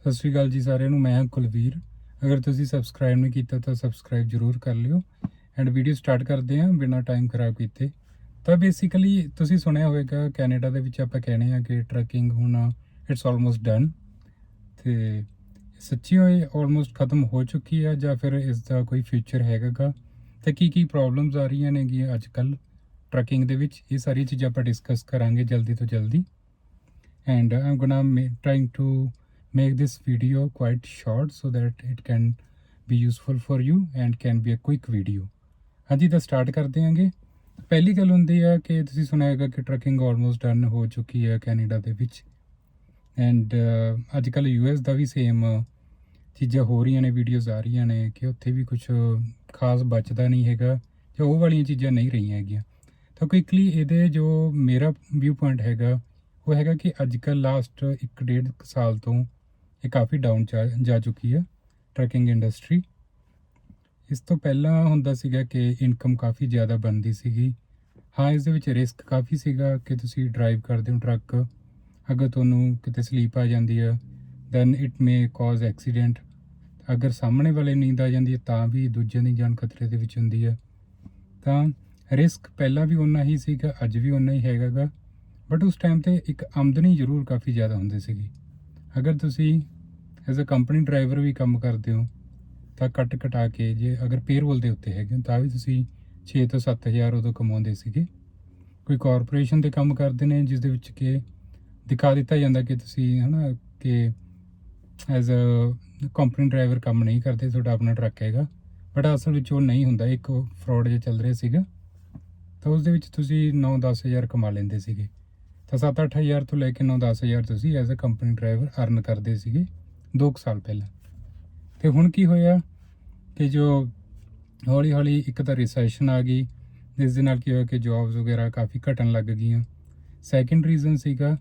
ਸਤਿ ਸ਼੍ਰੀ ਅਕਾਲ ਜੀ ਸਾਰਿਆਂ ਨੂੰ, ਮੈਂ ਹਾਂ ਕੁਲਵੀਰ। ਅਗਰ ਤੁਸੀਂ ਸਬਸਕ੍ਰਾਈਬ ਨਹੀਂ ਕੀਤਾ ਤਾਂ ਸਬਸਕ੍ਰਾਈਬ ਜ਼ਰੂਰ ਕਰ ਲਿਓ। ਐਂਡ ਵੀਡੀਓ ਸਟਾਰਟ ਕਰਦੇ ਹਾਂ ਬਿਨਾਂ ਟਾਈਮ ਖਰਾਬ ਕੀਤੇ। ਤਾਂ ਬੇਸਿਕਲੀ ਤੁਸੀਂ ਸੁਣਿਆ ਹੋਵੇਗਾ, ਕੈਨੇਡਾ ਦੇ ਵਿੱਚ ਆਪਾਂ ਕਹਿੰਦੇ ਆ ਕਿ ਟਰੱਕਿੰਗ ਹੁਣ ਇਟਸ ਆਲਮੋਸਟ ਡਨ ਤੇ ਸੱਚੀ ਹੋਏ ਆਲਮੋਸਟ ਖਤਮ ਹੋ ਚੁੱਕੀ ਹੈ ਜਾਂ ਫਿਰ ਇਸ ਦਾ ਕੋਈ ਫਿਊਚਰ ਹੈਗਾਗਾ? ਤੇ ਕੀ ਕੀ ਪ੍ਰੋਬਲਮਸ ਆ ਰਹੀਆਂ ਨੇਗੀਆਂ ਅੱਜ ਕੱਲ ਟਰੱਕਿੰਗ ਦੇ ਵਿੱਚ? ਇਹ ਸਾਰੀ ਚੀਜ਼ਾਂ ਆਪਾਂ ਡਿਸਕਸ ਕਰਾਂਗੇ ਜਲਦੀ ਤੋਂ ਜਲਦੀ। And I'm gonna ma- trying to make this video quite short so that it can be useful for you and can be a quick video. ਹਾਂਜੀ ਤਾਂ ਸਟਾਰਟ ਕਰਦੇ ਹਾਂਗੇ ਪਹਿਲੀ ਗੱਲ ਹੁੰਦੀ ਹੈ ਕਿ ਤੁਸੀਂ ਸੁਣਿਆ ਹੋਵੇਗਾ ਕਿ ਟਰੱਕਿੰਗ ਆਲਮੋਸਟ ਡਨ ਹੋ ਚੁੱਕੀ ਹੈ ਕੈਨੇਡਾ ਦੇ ਵਿੱਚ। ਐਂਡ ਅੱਜ ਕੱਲ ਯੂਐਸ ਦਾ ਵੀ ਸੇਮ ਚੀਜ਼ਾਂ ਹੋ ਰਹੀਆਂ ਨੇ ਵੀਡੀਓਜ਼ ਆ ਰਹੀਆਂ ਨੇ ਕਿ ਉੱਥੇ ਵੀ ਕੁਝ ਖਾਸ ਬਚਦਾ ਨਹੀਂ ਹੈਗਾ ਜਾਂ ਉਹ ਵਾਲੀਆਂ ਚੀਜ਼ਾਂ ਨਹੀਂ ਰਹੀਆਂ ਹੈਗੀਆਂ। ਤਾਂ ਕੁਇਕਲੀ ਇਹਦੇ ਜੋ ਮੇਰਾ ਵਿਊ ਪੁਆਇੰਟ ਹੈਗਾ, ਉਹ ਹੈਗਾ ਕਿ ਅੱਜ ਕੱਲ ਲਾਸਟ 1.5 ਸਾਲ ਤੋਂ ਇਹ ਕਾਫੀ ਡਾਊਨ ਜਾ ਚੁੱਕੀ ਹੈ ਟਰੈਕਿੰਗ ਇੰਡਸਟਰੀ ਇਸ ਤੋਂ ਪਹਿਲਾਂ ਹੁੰਦਾ ਸੀਗਾ ਕਿ ਇਨਕਮ ਕਾਫੀ ਜ਼ਿਆਦਾ ਬਣਦੀ ਸੀਗੀ। ਹਾਂ, ਇਸ ਦੇ ਵਿੱਚ ਰਿਸਕ ਕਾਫੀ ਸੀਗਾ ਕਿ ਤੁਸੀਂ ਡਰਾਈਵ ਕਰਦੇ ਹੋ ਟਰੱਕ ਅਗਰ ਤੁਹਾਨੂੰ ਕਿਤੇ ਸਲੀਪ ਆ ਜਾਂਦੀ ਹੈ then it may cause accident ਅਗਰ ਸਾਹਮਣੇ ਵਾਲੇ ਨੀਂਦ ਆ ਜਾਂਦੀ ਹੈ, ਤਾਂ ਵੀ ਦੂਜਿਆਂ ਦੀ ਜਾਨ ਖਤਰੇ ਦੇ ਵਿੱਚ ਹੁੰਦੀ ਹੈ। ਤਾਂ ਰਿਸਕ ਪਹਿਲਾਂ ਵੀ ਉਨਾ ਹੀ ਸੀਗਾ, ਅੱਜ ਵੀ ਉਨਾ ਹੀ ਹੈਗਾਗਾ। ਬਟ ਉਸ ਟਾਈਮ ਤੇ ਇੱਕ ਆਮਦਨੀ ਜ਼ਰੂਰ ਕਾਫੀ ਜ਼ਿਆਦਾ ਹੁੰਦੀ ਸੀਗੀ। ਅਗਰ ਤੁਸੀਂ ਐਜ਼ ਅ ਕੰਪਨੀ ਡਰਾਈਵਰ ਵੀ ਕੰਮ ਕਰਦੇ ਹੋ, ਤਾਂ ਕੱਟ ਕਟਾ ਕੇ ਜੇ ਅਗਰ ਪੇਰੋਲ ਦੇ ਉੱਤੇ ਹੈਗੇ ਹੋ, ਤਾਂ ਵੀ ਤੁਸੀਂ 6 ਤੋਂ 7000 ਉਦੋਂ ਕਮਾਉਂਦੇ ਸੀਗੇ। ਕੋਈ ਕਾਰਪੋਰੇਸ਼ਨ ਦੇ ਕੰਮ ਕਰਦੇ ਨੇ, ਜਿਸ ਦੇ ਵਿੱਚ ਕਿ ਦਿਖਾ ਦਿੱਤਾ ਜਾਂਦਾ ਕਿ ਤੁਸੀਂ ਹਨਾ ਕਿ ਐਜ਼ ਅ ਕੰਪਨੀ ਡਰਾਈਵਰ ਕੰਮ ਨਹੀਂ ਕਰਦੇ, ਤੁਹਾਡਾ ਆਪਣਾ ਟਰੱਕ ਹੈਗਾ। ਬਟ ਅਸਲ ਵਿੱਚ ਉਹ ਨਹੀਂ ਹੁੰਦਾ, ਇੱਕ ਫਰਾਡ ਜਿਹਾ ਚੱਲ ਰਿਹਾ ਸੀਗਾ। ਤਾਂ ਉਸ ਦੇ ਵਿੱਚ ਤੁਸੀਂ 9-10000 ਕਮਾ ਲੈਂਦੇ ਸੀਗੇ। ਤਾਂ 7-8000 ਤੋਂ ਲੈ ਕੇ 9-10000 ਤੁਸੀਂ as a company driver earn ਕਰਦੇ ਸੀਗੇ। 2 ਸਾਲ ਪਹਿਲਾਂ। ਤੇ ਹੁਣ ਕੀ ਹੋਇਆ ਕਿ ਜੋ ਹੌਲੀ ਹੌਲੀ ਇੱਕ ਤਾਂ ਰਿਸੈਸ਼ਨ ਆ ਗਈ, ਜਿਸ ਦੇ ਨਾਲ ਕੀ ਹੋਇਆ ਕਿ ਜੌਬਸ ਵਗੈਰਾ ਕਾਫੀ ਘਟਣ ਲੱਗ ਗਈਆਂ। ਸੈਕੰਡ ਰੀਜ਼ਨ ਸੀਗਾ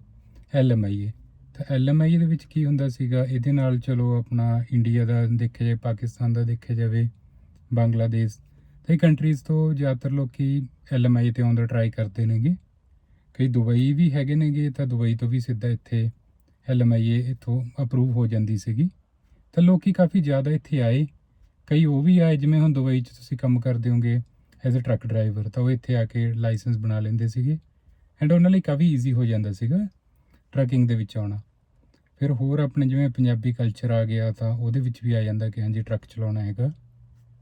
ਐਲਐਮਆਈਏ ਤਾਂ ਐਲਐਮਆਈਏ ਦੇ ਵਿੱਚ ਕੀ ਹੁੰਦਾ ਸੀਗਾ, ਇਹਦੇ ਨਾਲ ਚਲੋ ਆਪਣਾ ਇੰਡੀਆ ਦਾ ਦੇਖਿਆ ਜਾਵੇ, ਪਾਕਿਸਤਾਨ ਦਾ ਦੇਖਿਆ ਜਾਵੇ ਬੰਗਲਾਦੇਸ਼ ਤੇ ਕੰਟਰੀਜ਼ ਤੋਂ ਜ਼ਿਆਦਾਤਰ ਲੋਕੀ ਐਲਐਮਆਈ ਤੇ ਆਉਣ ਦਾ ਟਰਾਈ ਕਰਦੇ ਨੇਗੇ। ਕਈ ਦੁਬਈ ਵੀ ਹੈਗੇ ਨੇਗੇ, ਤਾਂ ਦੁਬਈ ਤੋਂ ਵੀ ਸਿੱਧਾ ਇੱਥੇ ਐਲਐਮਆਈਏ ਇੱਥੋਂ ਅਪਰੂਵ ਹੋ ਜਾਂਦੀ ਸੀਗੀ। ਤਾਂ ਲੋਕੀ ਕਾਫੀ ਜ਼ਿਆਦਾ ਇੱਥੇ ਆਏ। ਕਈ ਉਹ ਵੀ ਆਏ, ਜਿਵੇਂ ਹੁਣ ਦੁਬਈ 'ਚ ਤੁਸੀਂ ਕੰਮ ਕਰਦੇ ਹੋਗੇ ਐਜ਼ ਅ ਟਰੱਕ ਡਰਾਈਵਰ ਤਾਂ ਉਹ ਇੱਥੇ ਆ ਕੇ ਲਾਇਸੈਂਸ ਬਣਾ ਲੈਂਦੇ ਸੀਗੇ। ਐਂਡ ਉਹਨਾਂ ਲਈ ਕਾਫੀ ਈਜ਼ੀ ਹੋ ਜਾਂਦਾ ਸੀਗਾ ਟਰੱਕਿੰਗ ਦੇ ਵਿੱਚ ਆਉਣਾ। ਫਿਰ ਹੋਰ ਆਪਣੇ ਜਿਵੇਂ ਪੰਜਾਬੀ ਕਲਚਰ ਆ ਗਿਆ, ਤਾਂ ਉਹਦੇ ਵਿੱਚ ਵੀ ਆ ਜਾਂਦਾ ਕਿ ਹਾਂਜੀ ਟਰੱਕ ਚਲਾਉਣਾ ਹੈਗਾ।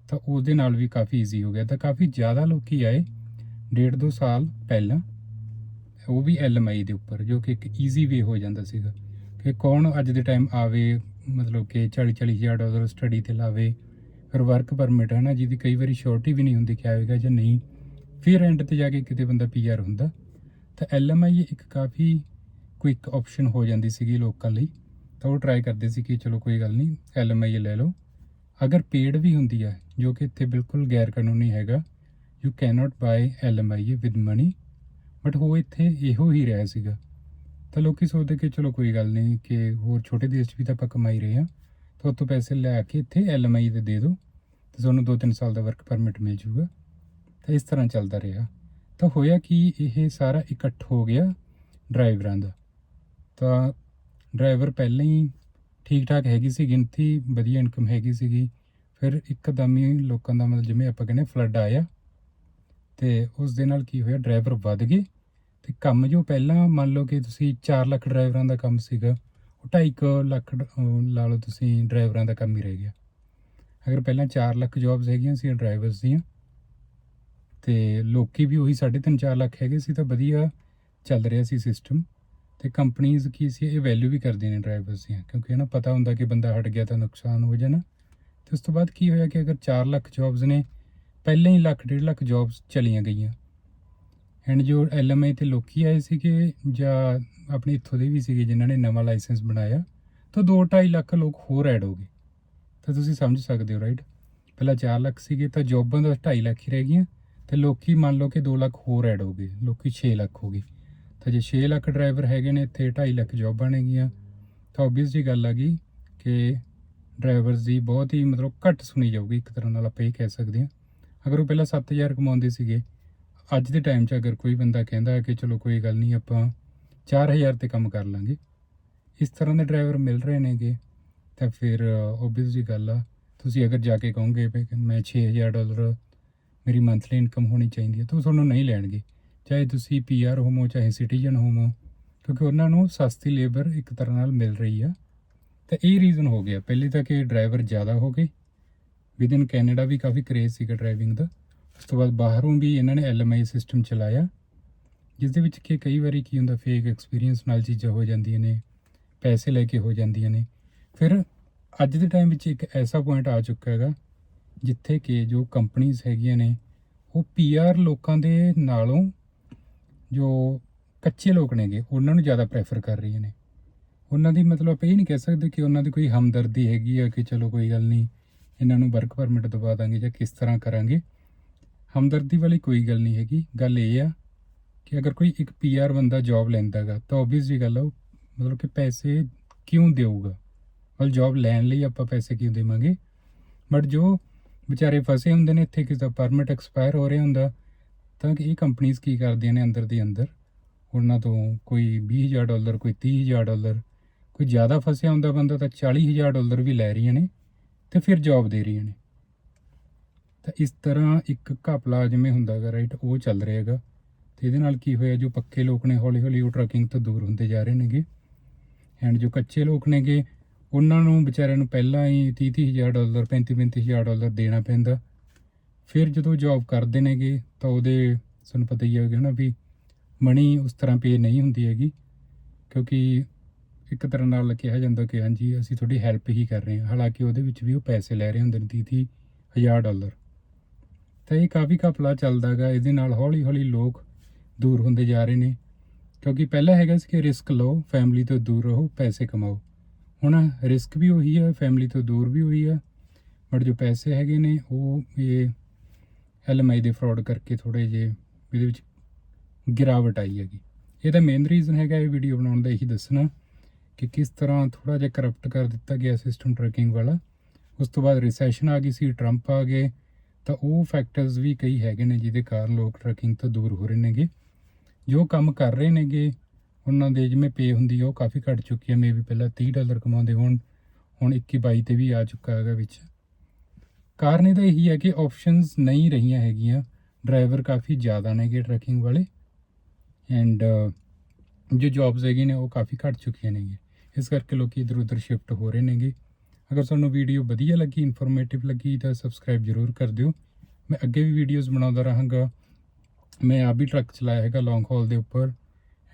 ਤਾਂ ਉਹਦੇ ਨਾਲ ਵੀ ਕਾਫੀ ਈਜ਼ੀ ਹੋ ਗਿਆ। ਤਾਂ ਕਾਫੀ ਜ਼ਿਆਦਾ ਲੋਕੀ ਆਏ ਡੇਢ ਦੋ ਸਾਲ ਪਹਿਲਾਂ। ਉਹ ਵੀ ਐਲਐਮਆਈ ਦੇ ਉੱਪਰ, ਜੋ ਕਿ ਇੱਕ ਈਜ਼ੀ ਵੇ ਹੋ ਜਾਂਦਾ ਸੀਗਾ। ਕਿ ਕੌਣ ਅੱਜ ਦੇ ਟਾਈਮ ਆਵੇ, ਮਤਲਬ ਕਿ 40 40 ਹਜ਼ਾਰ ਡਾਲਰ ਸਟੱਡੀ ਤੇ ਲਾਵੇ, ਫਿਰ ਵਰਕ ਪਰਮਿਟ ਹੈ ਨਾ, ਜਿਹਦੀ ਕਈ ਵਾਰੀ ਸ਼ੋਰਟੀ ਵੀ ਨਹੀਂ ਹੁੰਦੀ ਕਿ ਆਵੇਗਾ ਜਾਂ ਨਹੀਂ, ਫਿਰ ਐਂਡ ਤੇ ਜਾ ਕੇ ਕਿਤੇ ਬੰਦਾ ਪੀਆਰ ਹੁੰਦਾ। ਤਾਂ ਐਲਐਮਆਈ ਇੱਕ ਕਾਫੀ ਕੁਇਕ ਆਪਸ਼ਨ ਹੋ ਜਾਂਦੀ ਸੀਗੀ ਲੋਕਾਂ ਲਈ। ਤਾਂ ਉਹ ਟਰਾਈ ਕਰਦੇ ਸੀ ਕਿ ਚਲੋ ਕੋਈ ਗੱਲ ਨਹੀਂ ਐਲਐਮਆਈ ਲੈ ਲਓ। ਅਗਰ ਪੇਡ ਵੀ ਹੁੰਦੀ ਹੈ, ਜੋ ਕਿ ਇੱਥੇ ਬਿਲਕੁਲ ਗੈਰ ਕਾਨੂੰਨੀ ਹੈਗਾ you cannot buy LMI with money but ਉਹ ਇੱਥੇ ਇਹੋ ਹੀ ਰਿਹਾ ਸੀਗਾ। ਤਾਂ ਲੋਕੀ ਸੋਚਦੇ ਕਿ ਚਲੋ ਕੋਈ ਗੱਲ ਨਹੀਂ ਕਿ ਹੋਰ ਛੋਟੇ ਦੇਸ਼ 'ਚ ਵੀ ਤਾਂ ਆਪਾਂ ਕਮਾਈ ਰਹੇ ਹਾਂ, ਤਾਂ ਉੱਥੋਂ ਪੈਸੇ ਲੈ ਕੇ ਇੱਥੇ ਐਲਐਮਆਈ 'ਤੇ ਦੇ ਦਿਓ, ਤੇ ਤੁਹਾਨੂੰ 2-3 ਸਾਲ ਦਾ ਵਰਕ ਪਰਮਿਟ ਮਿਲ ਜਾਊਗਾ। ਤਾਂ ਇਸ ਤਰ੍ਹਾਂ ਚੱਲਦਾ ਰਿਹਾ। ਤਾਂ ਹੋਇਆ ਕਿ, ਇਹ ਸਾਰਾ ਇਕੱਠ ਹੋ ਗਿਆ ਡਰਾਈਵਰਾਂ ਦਾ। ਤਾਂ ਡਰਾਈਵਰ ਪਹਿਲਾਂ ਹੀ ਠੀਕ ਠਾਕ ਹੈਗੀ ਸੀ, ਗਿਣਤੀ ਵਧੀਆ ਇਨਕਮ ਹੈਗੀ ਸੀਗੀ। ਫਿਰ ਇੱਕਦਮ ਹੀ ਲੋਕਾਂ ਦਾ ਮਤਲਬ ਜਿਵੇਂ ਆਪਾਂ ਕਹਿੰਦੇ ਫਲੱਡ ਆਇਆ। ਤੇ ਉਸ ਦੇ ਨਾਲ ਕੀ ਹੋਇਆ, ਡਰਾਈਵਰ ਵੱਧ ਗਏ। ਤੇ ਕੰਮ ਜੋ ਪਹਿਲਾਂ ਮੰਨ ਲਓ ਕਿ ਤੁਸੀਂ 4 ਲੱਖ ਡਰਾਈਵਰਾਂ ਦਾ ਕੰਮ ਸੀਗਾ, ਉਹ 2.5 ਲੱਖ ਲਾ ਲਓ ਤੁਸੀਂ ਡਰਾਈਵਰਾਂ ਦਾ ਕੰਮ ਹੀ ਰਹਿ ਗਿਆ। ਅਗਰ ਪਹਿਲਾਂ 4 ਲੱਖ ਜੌਬਸ ਹੈਗੀਆਂ ਸੀ ਡਰਾਈਵਰਸ ਦੀਆਂ, ਤੇ ਲੋਕੀ ਵੀ ਉਹੀ 3.5 4 ਲੱਖ ਹੈਗੇ ਸੀ, ਤਾਂ ਵਧੀਆ ਚੱਲ ਰਿਹਾ ਸੀ ਸਿਸਟਮ ਤੇ ਕੰਪਨੀਆਂ ਕੀ ਸੀ, ਇਹ ਵੈਲਿਊ ਵੀ ਕਰਦੀਆਂ ਨੇ ਡਰਾਈਵਰਸ ਦੀਆਂ, ਕਿਉਂਕਿ ਨਾ ਪਤਾ ਹੁੰਦਾ ਕਿ ਬੰਦਾ ਹਟ ਗਿਆ ਤਾਂ ਨੁਕਸਾਨ ਹੋ ਜਾਣਾ। ਤੇ ਉਸ ਤੋਂ ਬਾਅਦ ਕੀ ਹੋਇਆ ਕਿ ਅਗਰ 4 ਲੱਖ ਜੌਬਸ ਨੇ, ਪਹਿਲਾਂ ਹੀ ਲੱਖ, ਡੇਢ ਲੱਖ ਜੌਬਸ ਚਲੀਆਂ ਗਈਆਂ। ਐਂਡ ਜੋ ਐਲਐਮਆਈ ਤੇ ਲੋਕੀ ਆਏ ਸੀਗੇ ਜਾਂ ਆਪਣੇ ਇੱਥੋਂ ਦੇ ਵੀ ਸੀਗੇ ਜਿਨ੍ਹਾਂ ਨੇ ਨਵਾਂ ਲਾਇਸੈਂਸ ਬਣਾਇਆ, ਤਾਂ 2.5 ਲੱਖ ਲੋਕ ਹੋਰ ਐਡ ਹੋ ਗਏ। ਤਾਂ ਤੁਸੀਂ ਸਮਝ ਸਕਦੇ ਹੋ ਰਾਈਟ ਪਹਿਲਾਂ 4 ਲੱਖ ਸੀਗੇ, ਤਾਂ ਜੌਬਾਂ ਦਾ 2.5 ਲੱਖ ਹੀ ਰਹਿ ਗਈਆਂ, ਤੇ ਲੋਕੀ ਮੰਨ ਲਓ ਕਿ 2 ਲੱਖ ਹੋਰ ਐਡ ਹੋ ਗਏ, ਲੋਕੀ 6 ਲੱਖ ਹੋ ਗਏ। ਤਾਂ ਜੇ 6 ਲੱਖ ਡਰਾਈਵਰ ਹੈਗੇ ਨੇ, ਇੱਥੇ 2.5 ਲੱਖ ਜੌਬਾਂ ਨੇਗੀਆਂ ਤਾਂ ਆਬਵੀਅਸ ਜੀ ਗੱਲ ਆ ਗਈ ਕਿ ਡਰਾਈਵਰਸ ਦੀ ਬਹੁਤ ਹੀ ਮਤਲਬ ਘੱਟ ਸੁਣੀ ਜਾਊਗੀ, ਇੱਕ ਤਰ੍ਹਾਂ ਨਾਲ ਆਪਾਂ ਇਹ ਕਹਿ ਸਕਦੇ ਹਾਂ। ਅਗਰ ਉਹ ਪਹਿਲਾਂ 7000 ਕਮਾਉਂਦੇ ਸੀਗੇ ਅੱਜ ਦੇ ਟਾਈਮ 'ਚ ਅਗਰ ਕੋਈ ਬੰਦਾ ਕਹਿੰਦਾ ਕਿ ਚਲੋ ਕੋਈ ਗੱਲ ਨਹੀਂ, ਆਪਾਂ 4000 ਤੇ ਕੰਮ ਕਰ ਲਾਂਗੇ। ਇਸ ਤਰ੍ਹਾਂ ਦੇ ਡਰਾਈਵਰ ਮਿਲ ਰਹੇ ਨੇਗੇ। ਤਾਂ ਫਿਰ ਓਬਵੀਅਸ ਜੀ ਗੱਲ ਆ, ਤੁਸੀਂ ਅਗਰ ਜਾ ਕੇ ਕਹੋਗੇ ਵੀ ਕਿ ਮੈਂ 6000 ਡਾਲਰ ਮੇਰੀ ਮੰਥਲੀ ਇਨਕਮ ਹੋਣੀ ਚਾਹੀਦੀ ਹੈ, ਤਾਂ ਉਹ ਤੁਹਾਨੂੰ ਨਹੀਂ ਲੈਣਗੇ। ਚਾਹੇ ਤੁਸੀਂ ਪੀਆਰ ਹੋਵੋ, ਚਾਹੇ ਸਿਟੀਜ਼ਨ ਹੋਵੋ, ਕਿਉਂਕਿ ਉਹਨਾਂ ਨੂੰ ਸਸਤੀ ਲੇਬਰ ਇੱਕ ਤਰ੍ਹਾਂ ਨਾਲ ਮਿਲ ਰਹੀ ਆ। ਤਾਂ ਇਹ ਰੀਜ਼ਨ ਹੋ ਗਿਆ। ਪਹਿਲੇ ਤਾਂ ਕਿ ਡਰਾਈਵਰ ਜ਼ਿਆਦਾ ਹੋ ਗਏ। ਵਿਦਨ ਕੈਨੇਡਾ ਵੀ ਕਾਫੀ ਕਰੇਜ਼ ਸੀਗਾ ਡਰਾਈਵਿੰਗ ਦਾ। ਉਸ ਤੋਂ ਬਾਅਦ ਬਾਹਰੋਂ ਵੀ ਇਹਨਾਂ ਨੇ ਐਲਐਮਆਈ ਸਿਸਟਮ ਚਲਾਇਆ ਜਿਸ ਦੇ ਵਿੱਚ ਕਿ ਕਈ ਵਾਰੀ ਕੀ ਹੁੰਦਾ ਫੇਕ ਐਕਸਪੀਰੀਅੰਸ ਨਾਲ ਚੀਜ਼ਾਂ ਹੋ ਜਾਂਦੀਆਂ ਨੇ, ਪੈਸੇ ਲੈ ਕੇ ਹੋ ਜਾਂਦੀਆਂ ਨੇ। ਫਿਰ ਅੱਜ ਦੇ ਟਾਈਮ ਵਿੱਚ ਇੱਕ ਐਸਾ ਪੁਆਇੰਟ ਆ ਚੁੱਕਾ ਹੈਗਾ, ਜਿੱਥੇ ਕਿ ਜੋ ਕੰਪਨੀਆਂ ਹੈਗੀਆਂ ਨੇ, ਉਹ ਪੀਆਰ ਲੋਕਾਂ ਦੇ ਨਾਲੋਂ ਜੋ ਕੱਚੇ ਲੋਕ ਨੇਗੇ, ਉਹਨਾਂ ਨੂੰ ਜ਼ਿਆਦਾ ਪ੍ਰੈਫਰ ਕਰ ਰਹੀਆਂ ਨੇ। ਉਹਨਾਂ ਦੀ ਮਤਲਬ ਆਪਾਂ ਇਹ ਨਹੀਂ ਕਹਿ ਸਕਦੇ ਕਿ ਉਹਨਾਂ ਦੀ ਕੋਈ ਹਮਦਰਦੀ ਹੈਗੀ ਆ ਕਿ ਚਲੋ ਕੋਈ ਗੱਲ ਨਹੀਂ, ਇਹਨਾਂ ਨੂੰ ਵਰਕ ਪਰਮਿਟ ਦਵਾ ਦਾਂਗੇ ਜਾਂ ਕਿਸ ਤਰ੍ਹਾਂ ਕਰਾਂਗੇ। ਹਮਦਰਦੀ ਵਾਲੀ ਕੋਈ ਗੱਲ ਨਹੀਂ ਹੈਗੀ। ਗੱਲ ਇਹ ਆ ਕਿ ਅਗਰ ਕੋਈ ਇੱਕ ਪੀਆਰ ਬੰਦਾ ਜੌਬ ਲੈਂਦਾਗਾ, ਤਾਂ ਓਬਵੀਅਸ ਜੀ ਗੱਲ ਆ ਉਹ ਮਤਲਬ ਕਿ ਪੈਸੇ ਕਿਉਂ ਦੇਊਗਾ? ਔਰ ਜੌਬ ਲੈਣ ਲਈ ਆਪਾਂ ਪੈਸੇ ਕਿਉਂ ਦੇਵਾਂਗੇ? ਬਟ ਜੋ ਵਿਚਾਰੇ ਫਸੇ ਹੁੰਦੇ ਨੇ, ਇੱਥੇ ਕਿਸੇ ਦਾ ਪਰਮਿਟ ਐਕਸਪਾਇਰ ਹੋ ਰਿਹਾ ਹੁੰਦਾ, ਤਾਂ ਕਿ ਇਹ ਕੰਪਨੀਆਂ ਕੀ ਕਰਦੀਆਂ ਨੇ ਅੰਦਰ ਦੀ ਅੰਦਰ? ਉਹਨਾਂ ਤੋਂ ਕੋਈ 20000 ਡਾਲਰ, ਕੋਈ 30000 ਡਾਲਰ, ਕੋਈ ਜ਼ਿਆਦਾ ਫਸਿਆ ਹੁੰਦਾ ਬੰਦਾ ਤਾਂ 40000 ਡਾਲਰ ਵੀ ਲੈ ਰਹੀਆਂ ਨੇ ਤੇ ਫਿਰ ਜੌਬ ਦੇ ਰਹੀਆਂ ਨੇ। ਤਾਂ ਇਸ ਤਰ੍ਹਾਂ ਇੱਕ ਘਪਲਾ ਜਿਵੇਂ ਹੁੰਦਾਗਾ ਰਾਈਟ ਉਹ ਚੱਲ ਰਿਹਾ ਹੈਗਾ। ਤੇ ਇਹਦੇ ਨਾਲ ਕੀ ਹੋਇਆ, ਜੋ ਪੱਕੇ ਲੋਕ ਨੇ ਹੌਲੀ ਹੌਲੀ ਉਹ ਟਰੱਕਿੰਗ ਤੋਂ ਦੂਰ ਹੁੰਦੇ ਜਾ ਰਹੇ ਨੇਗੇ। ਐਂਡ ਜੋ ਕੱਚੇ ਲੋਕ ਨੇਗੇ, ਉਹਨਾਂ ਨੂੰ ਵਿਚਾਰਿਆਂ ਨੂੰ ਪਹਿਲਾਂ ਹੀ 30-30000 ਡਾਲਰ 35-35000 ਡਾਲਰ ਦੇਣਾ ਪੈਂਦਾ। ਫਿਰ ਜਦੋਂ ਜੌਬ ਕਰਦੇ ਨੇਗੇ, ਤਾਂ ਉਹਦੇ ਤੁਹਾਨੂੰ ਪਤਾ ਹੀ ਹੋਵੇਗਾ ਨਾ ਵੀ ਮਣੀ ਉਸ ਤਰ੍ਹਾਂ ਪੇ ਨਹੀਂ ਹੁੰਦੀ ਹੈਗੀ। ਕਿਉਂਕਿ ਇੱਕ ਤਰ੍ਹਾਂ ਨਾਲ ਕਿਹਾ ਜਾਂਦਾ ਕਿ ਹਾਂਜੀ, ਅਸੀਂ ਤੁਹਾਡੀ ਹੈਲਪ ਹੀ ਕਰ ਰਹੇ ਹਾਂ। ਹਾਲਾਂਕਿ ਉਹਦੇ ਵਿੱਚ ਵੀ ਉਹ ਪੈਸੇ ਲੈ ਰਹੇ ਹੁੰਦੇ ਨੇ 30 ਹਜ਼ਾਰ ਡਾਲਰ। ਤਾਂ ਇਹ ਕਾਫੀ ਘਪਲਾ ਚੱਲਦਾਗਾ, ਇਹਦੇ ਨਾਲ ਹੌਲੀ ਹੌਲੀ ਲੋਕ ਦੂਰ ਹੁੰਦੇ ਜਾ ਰਹੇ ਨੇ। ਕਿਉਂਕਿ ਪਹਿਲਾਂ ਹੈਗਾ ਸੀ ਕਿ ਰਿਸਕ ਲਓ ਫੈਮਿਲੀ ਤੋਂ ਦੂਰ ਰਹੋ, ਪੈਸੇ ਕਮਾਓ। ਹੁਣ ਰਿਸਕ ਵੀ ਉਹੀ ਹੈ ਫੈਮਿਲੀ ਤੋਂ ਦੂਰ ਵੀ ਉਹੀ ਹੈ ਬਟ ਜੋ ਪੈਸੇ ਹੈਗੇ ਨੇ, ਉਹ ਇਹ ਐਲਐਮਆਈ ਦੇ ਫਰਾਡ ਕਰਕੇ ਥੋੜੇ ਜੇ ਇਹਦੇ ਵਿੱਚ ਗਿਰਾਵਟ ਆਈ ਹੈਗੀ। ਇਹਦਾ ਮੇਨ ਰੀਜ਼ਨ ਹੈਗਾ, ਇਹ ਵੀਡੀਓ ਬਣਾਉਣ ਦਾ ਇਹੀ ਦੱਸਣਾ ਕਿ ਕਿਸ ਤਰ੍ਹਾਂ ਥੋੜਾ ਜਿਹਾ ਕਰਪਟ ਕਰ ਦਿੱਤਾ ਗਿਆ ਸਿਸਟਮ ਟਰੈਕਿੰਗ ਵਾਲਾ। ਉਸ ਤੋਂ ਬਾਅਦ ਰਿਸੈਸ਼ਨ ਆ ਗਈ ਸੀ ਟਰੰਪ ਆ ਗਏ। ਤਾਂ ਉਹ ਫੈਕਟਰਸ ਵੀ ਕਈ ਹੈਗੇ ਨੇ ਜਿਹਦੇ ਕਾਰਨ ਲੋਕ ਟਰੈਕਿੰਗ ਤੋਂ ਦੂਰ ਹੋ ਰਹੇ ਨੇਗੇ। ਜੋ ਕੰਮ ਕਰ ਰਹੇ ਨੇਗੇ, ਉਹਨਾਂ ਦੇ ਜਿਵੇਂ ਪੇ ਹੁੰਦੀ ਉਹ ਕਾਫੀ ਘਟ ਚੁੱਕੀ ਹੈ ਮੇਬੀ ਪਹਿਲਾਂ 30 ਡਾਲਰ ਕਮਾਉਂਦੇ ਹੋਣ, ਹੁਣ 21 22 ਤੇ ਵੀ ਆ ਚੁੱਕਾ ਹੈਗਾ ਵਿੱਚ। ਕਾਰਨ ਇਹਦਾ ਇਹੀ ਹੈ ਕਿ ਆਪਸ਼ਨਸ ਨਹੀਂ ਰਹੀਆਂ ਹੈਗੀਆਂ। ਡਰਾਈਵਰ ਕਾਫੀ ਜ਼ਿਆਦਾ ਨੇਗੇ ਟਰੈਕਿੰਗ ਵਾਲੇ। ਐਂਡ ਜੋ ਜੌਬਸ ਹੈਗੀਆਂ ਨੇ, ਉਹ ਕਾਫੀ ਘਟ ਚੁੱਕੀਆਂ ਨੇਗੇ ਇਸ ਕਰਕੇ ਲੋਕੀ ਇਧਰ ਉਧਰ ਸ਼ਿਫਟ ਹੋ ਰਹੇ ਨੇਗੇ। ਅਗਰ ਤੁਹਾਨੂੰ ਵੀਡੀਓ ਵਧੀਆ ਲੱਗੀ ਇਨਫੋਰਮੇਟਿਵ ਲੱਗੀ, ਤਾਂ ਸਬਸਕ੍ਰਾਈਬ ਜ਼ਰੂਰ ਕਰ ਦਿਓ। ਮੈਂ ਅੱਗੇ ਵੀ ਵੀਡੀਓਜ਼ ਬਣਾਉਂਦਾ ਰਹਾਂਗਾ। ਮੈਂ ਆਪ ਵੀ ਟਰੱਕ ਚਲਾਇਆ ਹੈਗਾ ਲੌਂਗ ਹਾਲ ਦੇ ਉੱਪਰ।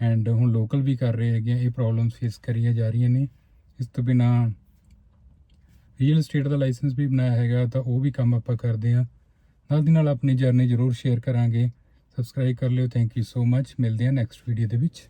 ਐਂਡ ਹੁਣ ਲੋਕਲ ਵੀ ਕਰ ਰਹੇ ਹੈਗੇ ਆ। ਇਹ ਪ੍ਰੋਬਲਮਸ ਫੇਸ ਕਰੀਆਂ ਜਾ ਰਹੀਆਂ ਨੇ। ਇਸ ਤੋਂ ਬਿਨਾ ਰੀਅਲ ਏਸਟੇਟ ਦਾ ਲਾਇਸੈਂਸ ਵੀ ਬਣਾਇਆ ਹੈਗਾ, ਤਾਂ ਉਹ ਵੀ ਕੰਮ ਆਪਾਂ ਕਰਦੇ ਆ ਨਾਲ ਦੀ ਨਾਲ ਆਪਣੀ ਜਰਨੀ ਜ਼ਰੂਰ ਸ਼ੇਅਰ ਕਰਾਂਗੇ। ਸਬਸਕ੍ਰਾਈਬ ਕਰ ਲਿਓ। ਥੈਂਕ ਯੂ ਸੋ ਮੱਚ ਮਿਲਦੇ ਹਾਂ ਨੈਕਸਟ ਵੀਡੀਓ ਦੇ ਵਿੱਚ।